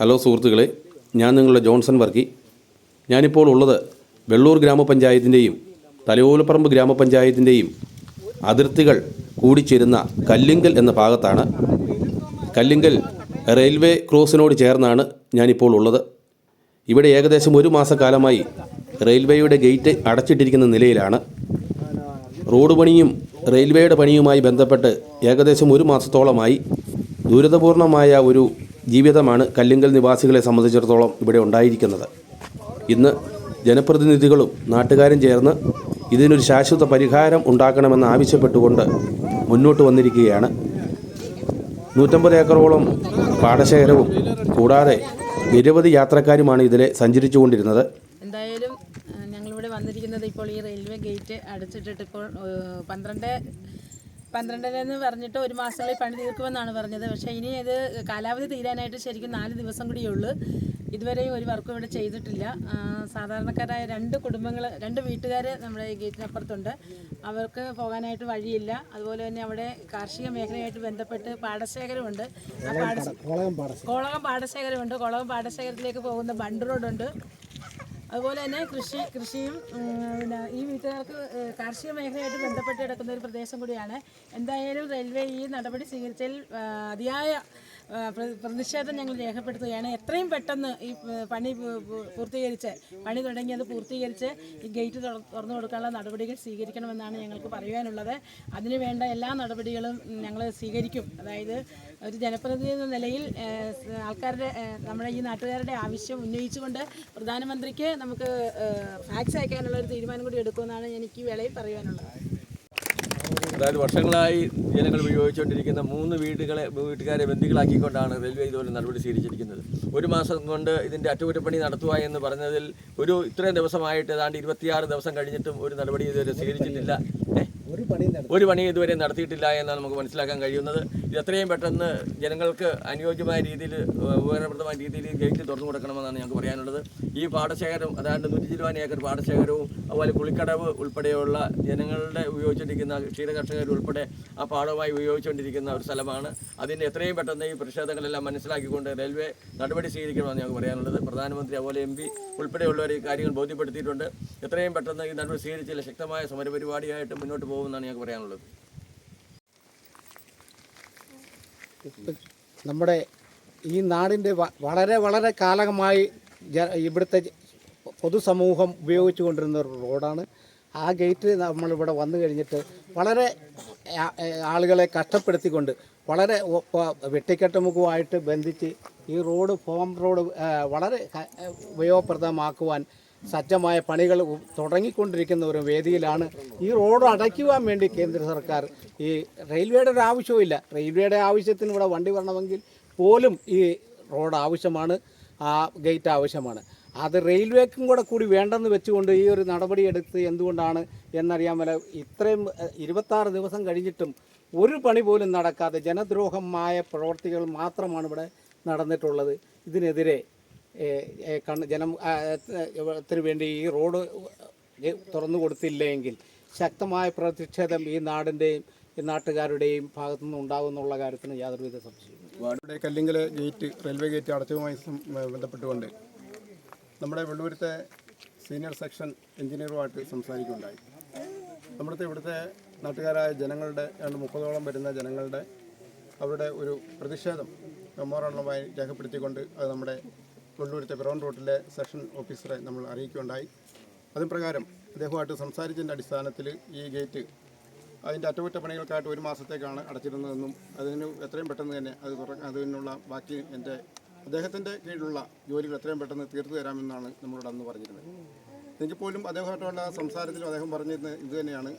Hello സുഹൃത്തുക്കളെ ഞാൻ നിങ്ങളുടെ ജോൺസൺ വർക്കി. ഞാനിപ്പോൾ ഉള്ളത് വെള്ളൂർ ഗ്രാമപഞ്ചായത്തിന്റെയും തലയോലപ്പറമ്പ് ഗ്രാമപഞ്ചായത്തിന്റെയും അതിർത്തികൾ കൂടിച്ചേരുന്ന കല്ലിങ്കൽ എന്ന ഭാഗത്താണ്. കല്ലിങ്കൽ റെയിൽവേ ക്രോസിനോട് ചേർന്നാണ് ഞാനിപ്പോൾ ഉള്ളത്. ഇവിടെ ഏകദേശം ഒരു മാസക്കാലമായി റെയിൽവേയുടെ ഗേറ്റ് അടച്ചിട്ടിരിക്കുന്ന നിലയിലാണ്. റോഡ് പണിയും റെയിൽവേയുടെ പണിയുമായി ബന്ധപ്പെട്ട് ഏകദേശം ഒരു മാസത്തോളമായി ദുരിതപൂർണമായ ഒരു ജീവിതമാണ് കല്ലിങ്കൽ നിവാസികളെ സംബന്ധിച്ചിടത്തോളം ഇവിടെ ഉണ്ടായിരിക്കുന്നത്. ഇന്ന് ജനപ്രതിനിധികളും നാട്ടുകാരും ചേർന്ന് ഇതിനൊരു ശാശ്വത പരിഹാരം ഉണ്ടാക്കണമെന്ന് ആവശ്യപ്പെട്ടുകൊണ്ട് മുന്നോട്ട് വന്നിരിക്കുകയാണ്. നൂറ്റമ്പത് ഏക്കറോളം പാടശേഖരവും കൂടാതെ നിരവധി യാത്രക്കാരുമാണ് ഇതിലെ സഞ്ചരിച്ചുകൊണ്ടിരുന്നത്. എന്തായാലും ഞങ്ങളിവിടെ വന്നിരിക്കുന്നത് ഇപ്പോൾ ഈ റെയിൽവേ ഗേറ്റ് അടച്ചിട്ടിട്ട് ഇപ്പോൾ പന്ത്രണ്ട് പന്ത്രണ്ടിനെന്ന് പറഞ്ഞിട്ട് ഒരു മാസങ്ങളിൽ പണി തീർക്കുമെന്നാണ് പറഞ്ഞത്. പക്ഷേ ഇനി ഇത് കാലാവധി തീരാനായിട്ട് ശരിക്കും നാല് ദിവസം കൂടിയേ ഉള്ളൂ. ഇതുവരെയും ഒരു വർക്കും ഇവിടെ ചെയ്തിട്ടില്ല. സാധാരണക്കാരായ രണ്ട് കുടുംബങ്ങൾ രണ്ട് വീട്ടുകാർ നമ്മുടെ ഈ ഗേറ്റിനപ്പുറത്തുണ്ട്. അവർക്ക് പോകാനായിട്ട് വഴിയില്ല. അതുപോലെ തന്നെ അവിടെ കാർഷിക മേഖലയായിട്ട് ബന്ധപ്പെട്ട് പാടശേഖരമുണ്ട്. കോളകം പാടശേഖരമുണ്ട്. കോളകം പാടശേഖരത്തിലേക്ക് പോകുന്ന ബണ്ട് റോഡുണ്ട്. അതുപോലെ തന്നെ കൃഷി കൃഷിയും പിന്നെ ഈ വീട്ടുകാർക്ക് കാർഷിക മേഖലയായിട്ട് ബന്ധപ്പെട്ട് കിടക്കുന്ന ഒരു പ്രദേശം കൂടിയാണ്. എന്തായാലും റെയിൽവേ ഈ നടപടി സ്വീകരിച്ചതിൽ അതിയായ പ്രതിഷേധം ഞങ്ങൾ രേഖപ്പെടുത്തുകയാണ്. എത്രയും പെട്ടെന്ന് ഈ പണി പൂർത്തീകരിച്ച് പണി തുടങ്ങിയത് പൂർത്തീകരിച്ച് ഈ ഗേറ്റ് തുറന്നു കൊടുക്കാനുള്ള നടപടികൾ സ്വീകരിക്കണമെന്നാണ് ഞങ്ങൾക്ക് പറയുവാനുള്ളത്. അതിന് വേണ്ട എല്ലാ നടപടികളും ഞങ്ങൾ സ്വീകരിക്കും. അതായത് ഒരു ജനപ്രതിനിധി എന്ന നിലയിൽ ആൾക്കാരുടെ നമ്മുടെ ഈ നാട്ടുകാരുടെ ആവശ്യം ഉന്നയിച്ചുകൊണ്ട് പ്രധാനമന്ത്രിക്ക് നമുക്ക് ഫാക്സ് അയക്കാനുള്ള ഒരു തീരുമാനം കൂടി എടുക്കുമെന്നാണ് എനിക്ക് വിളയിൽ പറയുവാനുള്ളത്. അതായത് വർഷങ്ങളായി ജനങ്ങൾ ഉപയോഗിച്ചുകൊണ്ടിരിക്കുന്ന മൂന്ന് വീടുകളെ വീട്ടുകാരെ ബന്ദികളാക്കിക്കൊണ്ടാണ് റെയിൽവേ ഇതുപോലെ നടപടി സ്വീകരിച്ചിരിക്കുന്നത്. ഒരു മാസം കൊണ്ട് ഇതിന്റെ അറ്റകുറ്റപ്പണി നടത്തുക എന്ന് പറഞ്ഞതിൽ ഒരു ഇത്രയും ദിവസമായിട്ട് ഏതാണ്ട് ഇരുപത്തിയാറ് ദിവസം കഴിഞ്ഞിട്ടും ഒരു നടപടി ഇതുവരെ സ്വീകരിച്ചിട്ടില്ല? ഒരു പണി ഇതുവരെ നടത്തിയിട്ടില്ല എന്നാണ് നമുക്ക് മനസ്സിലാക്കാൻ കഴിയുന്നത്. എത്രയും പെട്ടെന്ന് ജനങ്ങൾക്ക് അനുയോജ്യമായ രീതിയിൽ ഉപകാരപ്രദമായ രീതിയിൽ ഗേറ്റ് തുറന്നു കൊടുക്കണമെന്നാണ് ഞങ്ങൾക്ക് പറയാനുള്ളത്. ഈ പാടശേഖരം അതായത് നൂറ്റി ഇരുപത് ഏക്കർ പാടശേഖരവും അതുപോലെ കുളിക്കടവ് ഉൾപ്പെടെയുള്ള ജനങ്ങളുടെ ഉപയോഗിച്ചുകൊണ്ടിരിക്കുന്ന ക്ഷീര കർഷകർ ഉൾപ്പെടെ ആ പാടവുമായി ഉപയോഗിച്ചുകൊണ്ടിരിക്കുന്ന ഒരു സ്ഥലമാണ്. അതിന്റെ എത്രയും പെട്ടെന്ന് ഈ പ്രതിഷേധങ്ങളെല്ലാം മനസ്സിലാക്കിക്കൊണ്ട് റെയിൽവേ നടപടി സ്വീകരിക്കണമെന്ന് ഞങ്ങൾക്ക് പറയാനുള്ളത്. പ്രധാനമന്ത്രി അതുപോലെ എം പി ഉൾപ്പെടെയുള്ളവർ ഈ കാര്യങ്ങൾ ബോധ്യപ്പെടുത്തിയിട്ടുണ്ട്. എത്രയും പെട്ടെന്ന് ഈ നടപടി സ്വീകരിച്ചില്ല ശക്തമായ സമരപരിപാടിയായിട്ട് മുന്നോട്ട് പോകുമെന്നാണ് ഞങ്ങൾക്ക് പറയാനുള്ളത്. നമ്മുടെ ഈ നാടിന്റെ വളരെ വളരെ കാലമായി ഇവിടുത്തെ പൊതുസമൂഹം ഉപയോഗിച്ചു കൊണ്ടിരുന്ന ഒരു റോഡാണ്. ആ ഗേറ്റ് നമ്മളിവിടെ വന്നു കഴിഞ്ഞിട്ട് വളരെ ആളുകളെ കഷ്ടപ്പെടുത്തിക്കൊണ്ട് വളരെ വെട്ടിക്കെട്ടുമുഖമായിട്ട് ബന്ധിച്ച് ഈ റോഡ് ഫോം റോഡ് വളരെ ഉപയോഗപ്രദമാക്കുവാൻ സജ്ജമായ പണികൾ തുടങ്ങിക്കൊണ്ടിരിക്കുന്ന ഒരു വേദിയിലാണ് ഈ റോഡ് അടയ്ക്കുവാൻ വേണ്ടി കേന്ദ്ര സർക്കാർ. ഈ റെയിൽവേയുടെ ഒരു ആവശ്യവുമില്ല. റെയിൽവേയുടെ ആവശ്യത്തിന് ഇവിടെ വണ്ടി വരണമെങ്കിൽ പോലും ഈ റോഡ് ആവശ്യമാണ്. ആ ഗേറ്റ് ആവശ്യമാണ്. അത് റെയിൽവേക്കും കൂടെ കൂടി വേണ്ടെന്ന് വെച്ചുകൊണ്ട് ഈ ഒരു നടപടി എടുത്ത് എന്തുകൊണ്ടാണ് എന്നറിയാൻ വല്ല ഇത്രയും ഇരുപത്താറ് ദിവസം കഴിഞ്ഞിട്ടും ഒരു പണി പോലും നടക്കാതെ ജനദ്രോഹമായ പ്രവർത്തികൾ മാത്രമാണ് ഇവിടെ നടന്നിട്ടുള്ളത്. ഇതിനെതിരെ ജനം ആ, ത്തിന് വേണ്ടി ഈ റോഡ് തുറന്നു കൊടുത്തില്ലെങ്കിൽ ശക്തമായ പ്രതിഷേധം ഈ നാടിന്റെയും ഈ നാട്ടുകാരുടെയും ഭാഗത്തു ഭാഗത്തുനിന്ന് ഉണ്ടാകുമെന്നുള്ള കാര്യത്തിന് യാതൊരുവിധ സംശയവും വാർഡിയുടെ കല്ലിങ്കൽ ഗേറ്റ് റെയിൽവേ ഗേറ്റ് അടച്ചതുമായി ബന്ധപ്പെട്ടുകൊണ്ട് നമ്മുടെ വെള്ളൂരത്തെ സീനിയർ സെക്ഷൻ എഞ്ചിനീയറുമായിട്ട് സംസാരിക്കുകയുണ്ടായി. നമ്മുടെ ഇവിടുത്തെ നാട്ടുകാരായ ജനങ്ങളുടെ രണ്ട് മുപ്പതോളം വരുന്ന ജനങ്ങളുടെ അവരുടെ ഒരു പ്രതിഷേധം മെമ്മോറാണ്ടമായി രേഖപ്പെടുത്തിക്കൊണ്ട് അത് നമ്മുടെ വെള്ളൂരത്തെ ബ്രൗൺ റോഡിലെ സെഷൻ ഓഫീസറെ നമ്മൾ അറിയിക്കുകയുണ്ടായി. അതിന് പ്രകാരം അദ്ദേഹമായിട്ട് സംസാരിച്ചതിന്റെ അടിസ്ഥാനത്തിൽ ഈ ഗേറ്റ് അതിന്റെ അറ്റകുറ്റപ്പണികൾക്കായിട്ട് ഒരു മാസത്തേക്കാണ് അടച്ചിരുന്നതെന്നും അതിന് എത്രയും പെട്ടെന്ന് തന്നെ അത് തുറക്കാൻ അതിനുള്ള ബാക്കി എന്റെ അദ്ദേഹത്തിന്റെ കീഴിലുള്ള ജോലികൾ എത്രയും പെട്ടെന്ന് തീർത്തു തരാമെന്നാണ് നമ്മളോട് അന്ന് പറഞ്ഞിരുന്നത്. എങ്കിൽ പോലും അദ്ദേഹമായിട്ടുള്ള സംസാരത്തിലും അദ്ദേഹം പറഞ്ഞിരുന്നത് ഇത് തന്നെയാണ്.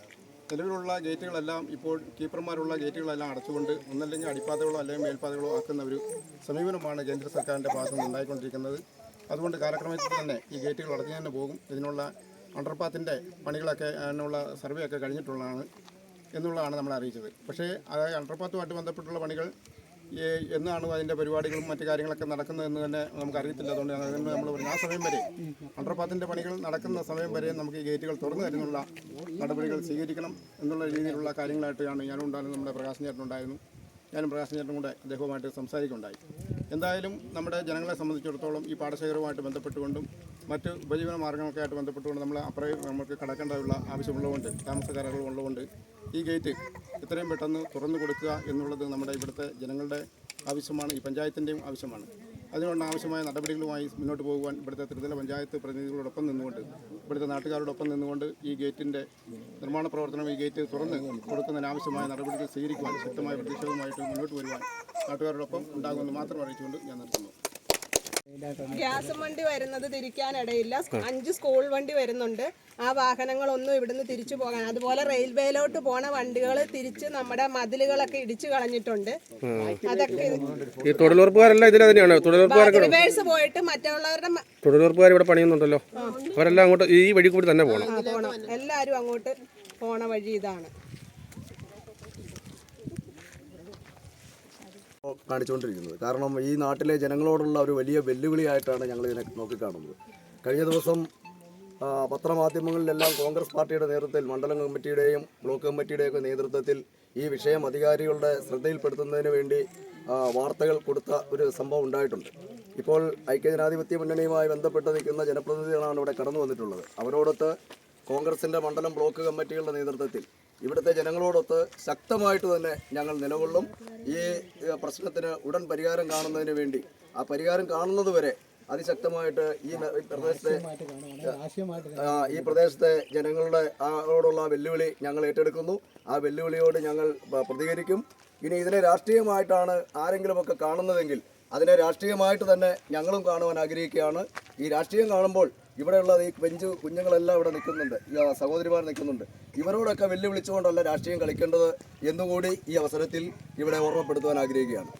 നിലവിലുള്ള ഗേറ്റുകളെല്ലാം ഇപ്പോൾ കീപ്പർമാരുള്ള ഗേറ്റുകളെല്ലാം അടച്ചുകൊണ്ട് ഒന്നല്ലെങ്കിൽ അടിപ്പാതകളോ അല്ലെങ്കിൽ മേൽപ്പാതകളോ ആക്കുന്ന ഒരു സമീപനമാണ് കേന്ദ്ര സർക്കാരിന്റെ ഭാഗത്ത് നിന്ന് ഉണ്ടായിക്കൊണ്ടിരിക്കുന്നത്. അതുകൊണ്ട് കാലക്രമത്തിൽ തന്നെ ഈ ഗേറ്റുകൾ അടഞ്ഞു തന്നെ പോകും. ഇതിനുള്ള അണ്ടർപാത്തിന്റെ പണികളൊക്കെ അതിനുള്ള സർവേ ഒക്കെ കഴിഞ്ഞിട്ടുള്ളതാണ് എന്നുള്ളതാണ് നമ്മൾ അറിയിച്ചത്. പക്ഷേ അതായത് അണ്ടർപാത്തുമായിട്ട് ബന്ധപ്പെട്ടുള്ള പണികൾ എന്നാണ് അതിന്റെ പരിപാടികളും മറ്റു കാര്യങ്ങളൊക്കെ നടക്കുന്നതെന്ന് തന്നെ നമുക്ക് അറിയത്തില്ല അതുകൊണ്ട് അതുകൊണ്ട് നമ്മൾ പറഞ്ഞു ആ സമയം വരെ അണ്ടർപാത്തിന്റെ പണികൾ നടക്കുന്ന സമയം വരെ നമുക്ക് ഈ ഗേറ്റുകൾ തുറന്നു തരുന്നുള്ള നടപടികൾ സ്വീകരിക്കണം എന്നുള്ള രീതിയിലുള്ള കാര്യങ്ങളായിട്ടാണ് ഞാനും ഉണ്ടായിരുന്നു നമ്മുടെ പ്രകാശൻ ചേട്ടനുണ്ടായിരുന്നു ഞാനും പ്രകാശൻ ചേട്ടനും കൂടെ അദ്ദേഹവുമായിട്ട് സംസാരിക്കുകയുണ്ടായി. എന്തായാലും നമ്മുടെ ജനങ്ങളെ സംബന്ധിച്ചിടത്തോളം ഈ പാടശേഖരവുമായിട്ട് ബന്ധപ്പെട്ടുകൊണ്ടും മറ്റ് ഉപജീവന മാർഗങ്ങളൊക്കെ ആയിട്ട് ബന്ധപ്പെട്ടുകൊണ്ട് നമ്മൾ അപ്പുറം നമുക്ക് കടക്കേണ്ടതുള്ള ആവശ്യമുള്ളതുകൊണ്ട് താമസക്കാരുള്ളതുകൊണ്ട് ഈ ഗേറ്റ് എത്രയും പെട്ടെന്ന് തുറന്നു കൊടുക്കുക എന്നുള്ളത് നമ്മുടെ ഇവിടുത്തെ ജനങ്ങളുടെ ആവശ്യമാണ് ഈ പഞ്ചായത്തിന്റെയും ആവശ്യമാണ്. അതിനുള്ള ആവശ്യമായ നടപടികളുമായി മുന്നോട്ട് പോകുവാൻ ഇവിടുത്തെ ത്രിതല പഞ്ചായത്ത് പ്രതിനിധികളോടൊപ്പം നിന്നുകൊണ്ട് ഇവിടുത്തെ നാട്ടുകാരോടൊപ്പം നിന്നുകൊണ്ട് ഈ ഗേറ്റിന്റെ നിർമ്മാണ പ്രവർത്തനം ഈ ഗേറ്റ് തുറന്ന് കൊടുക്കുന്നതിനാവശ്യമായ നടപടികൾ സ്വീകരിക്കുവാൻ ശക്തമായ പ്രതിഷേധവുമായിട്ട് മുന്നോട്ട് വരുവാൻ നാട്ടുകാരോടൊപ്പം ഉണ്ടാകുമെന്ന് മാത്രം അറിയിച്ചുകൊണ്ട് ഞാൻ നിർത്തുന്നു. ഗ്യാസ് വണ്ടി വരുന്നത് തിരിക്കാനിടയില്ല. അഞ്ച് സ്കൂൾ വണ്ടി വരുന്നുണ്ട്. ആ വാഹനങ്ങളൊന്നും ഇവിടുന്ന് തിരിച്ചു പോകാൻ അതുപോലെ റെയിൽവേയിലോട്ട് പോണ വണ്ടികൾ തിരിച്ച് നമ്മുടെ മതിലുകളൊക്കെ ഇടിച്ചു കളഞ്ഞിട്ടുണ്ട്. അതൊക്കെ ഈ തൊഴിലുറപ്പുകാരെല്ലാം ഇതിൽ തന്നെയാണ്. തൊഴിലുറപ്പുകാരൊക്കെ റിവേഴ്സ് പോയിട്ട് മറ്റുള്ളവരുടെ തൊഴിലുറപ്പുകാർ ഇവിടെ പണിയുന്നുണ്ടല്ലോ. അവരെല്ലാം അങ്ങോട്ട് ഈ വഴി കൂടി തന്നെ പോകണം. എല്ലാവരും അങ്ങോട്ട് പോണ വഴി ഇതാണ്. കാണിച്ചുകൊണ്ടിരിക്കുന്നത്. കാരണം ഈ നാട്ടിലെ ജനങ്ങളോടുള്ള ഒരു വലിയ വെല്ലുവിളിയായിട്ടാണ് ഞങ്ങൾ ഇതിനെ നോക്കിക്കാണുന്നത്. കഴിഞ്ഞ ദിവസം പത്രമാധ്യമങ്ങളിലെല്ലാം കോൺഗ്രസ് പാർട്ടിയുടെ നേതൃത്വത്തിൽ മണ്ഡലം കമ്മിറ്റിയുടെയും ബ്ലോക്ക് കമ്മിറ്റിയുടെയൊക്കെ നേതൃത്വത്തിൽ ഈ വിഷയം അധികാരികളുടെ ശ്രദ്ധയിൽപ്പെടുത്തുന്നതിന് വേണ്ടി വാർത്തകൾ കൊടുത്ത ഒരു സംഭവം ഉണ്ടായിട്ടുണ്ട്. ഇപ്പോൾ ഐക്യജനാധിപത്യ മുന്നണിയുമായി ബന്ധപ്പെട്ട് നിൽക്കുന്ന ജനപ്രതിനിധികളാണ് ഇവിടെ കടന്നു വന്നിട്ടുള്ളത് അവരോടൊത്ത് കോൺഗ്രസിന്റെ മണ്ഡലം ബ്ലോക്ക് കമ്മിറ്റികളുടെ നേതൃത്വത്തിൽ ഇവിടുത്തെ ജനങ്ങളോടൊത്ത് ശക്തമായിട്ട് തന്നെ ഞങ്ങൾ നിലകൊള്ളും. ഈ പ്രശ്നത്തിന് ഉടൻ പരിഹാരം കാണുന്നതിന് വേണ്ടി. ആ പരിഹാരം കാണുന്നത് വരെ അതിശക്തമായിട്ട് ഈ പ്രദേശത്തെ ഈ പ്രദേശത്തെ ജനങ്ങളുടെ ആളോടുള്ള വെല്ലുവിളി ഞങ്ങൾ ഏറ്റെടുക്കുന്നു. ആ വെല്ലുവിളിയോട് ഞങ്ങൾ പ്രതികരിക്കും. ഇനി ഇതിനെ രാഷ്ട്രീയമായിട്ടാണ് ആരെങ്കിലുമൊക്കെ കാണുന്നതെങ്കിൽ അതിനെ രാഷ്ട്രീയമായിട്ട് തന്നെ ഞങ്ങളും കാണുവാൻ ആഗ്രഹിക്കുകയാണ്. ഈ രാഷ്ട്രീയം കാണുമ്പോൾ ഇവിടെയുള്ള ഈ പെഞ്ച് കുഞ്ഞുങ്ങളെല്ലാം ഇവിടെ നിൽക്കുന്നുണ്ട് ഈ സഹോദരിമാർ നിൽക്കുന്നുണ്ട് ഇവരോടൊക്കെ വെല്ലുവിളിച്ചുകൊണ്ടല്ല രാഷ്ട്രീയം കളിക്കേണ്ടത് എന്നുകൂടി ഈ അവസരത്തിൽ ഇവിടെ ഓർമ്മപ്പെടുത്തുവാൻ ആഗ്രഹിക്കുകയാണ്